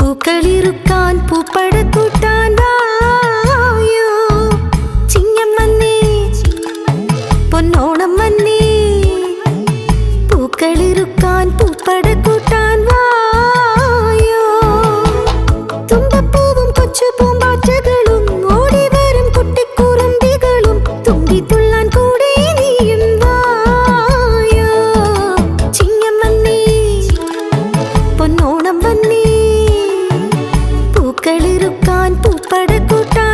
പൂക്കളിറുക്കാൻ പൂപ്പടക്കൂട്ടാൻ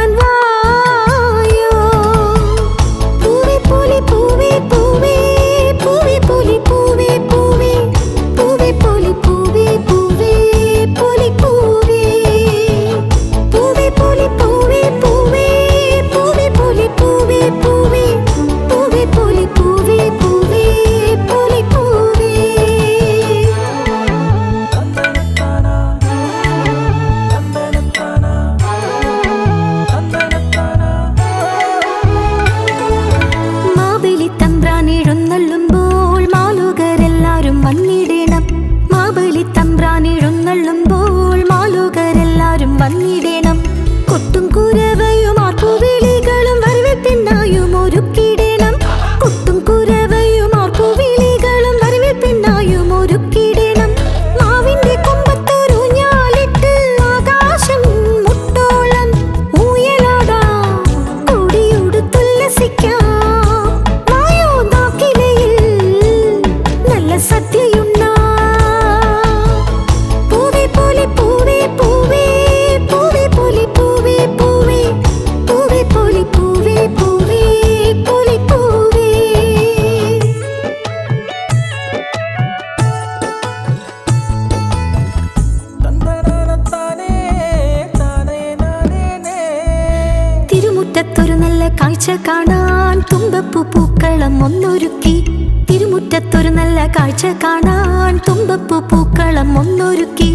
one word. മുറ്റത്തൊരു നല്ല കാഴ്ച കാണാൻ തുമ്പപ്പൂ പൂക്കളം ഒന്നൊരുക്കി. തിരുമുറ്റത്തൊരു നല്ല കാഴ്ച കാണാൻ തുമ്പപ്പൂ പൂക്കളം ഒന്നൊരുക്കി